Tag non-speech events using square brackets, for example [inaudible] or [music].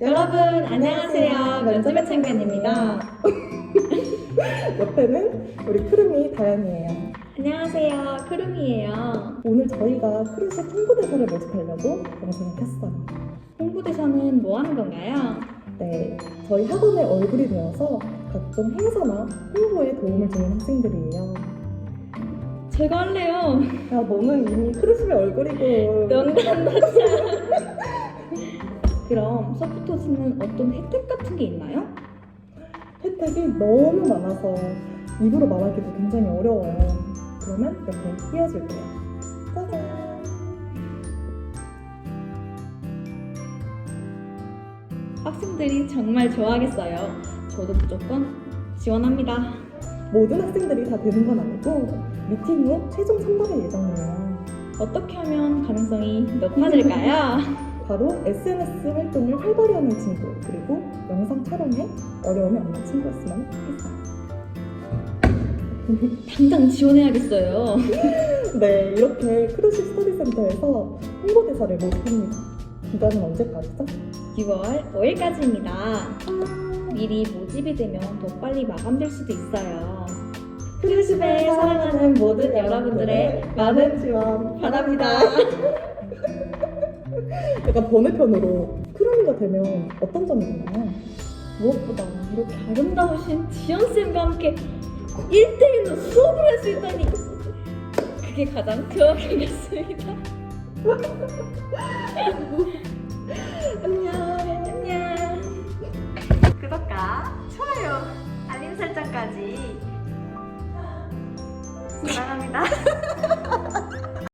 여러분 안녕하세요. 면접의 champion [laughs] 옆에는 우리 크름이 다현이에요. 안녕하세요. 크rum이에요. 오늘 저희가 크루십 홍보대사를 모집하려고 영상을 켰어요. 홍보대사는 뭐 하는 건가요? 네, 저희 학원의 얼굴이 되어서 각종 행사나 홍보에 도움을 주는 학생들이에요. 제가 할래요. 야, 너는 이미 크루십의 얼굴이고. 농담하자. [laughs] 그럼 서포터즈는 어떤 혜택 같은 게 있나요? 혜택이 너무 많아서 입으로 말하기도 굉장히 어려워요. 그러면 이렇게 띄워줄게요. 짜잔! 학생들이 정말 좋아하겠어요. 저도 무조건 지원합니다. 모든 학생들이 다 되는 건 아니고 미팅 후 최종 선발할 예정이에요. 어떻게 하면 가능성이 높아질까요? [laughs] 바로 SNS 활동을 활발히 하는 친구 그리고 영상 촬영에 어려움이 없는 친구였으면 좋겠어요. [laughs] 당장 지원해야겠어요. [laughs] 네, 이렇게 크루십 스터디센터에서 홍보대사를 모집합니다. 기간은 언제까지죠? 6월 5일까지입니다. 미리 모집이 되면 더 빨리 마감될 수도 있어요. 크루십에 사랑하는 모든 여러분들의 많은 지원 바랍니다. [laughs] 약간 번외편으로 크루미가 되면 어떤 점이 있나요? 무엇보다 이렇게 아름다우신 지연쌤과 함께 1대1로 수업을 할 수 있다니 그게 가장 같습니다. [laughs] 안녕. 안녕. 구독과 좋아요, 알림 설정까지 사랑합니다. [laughs]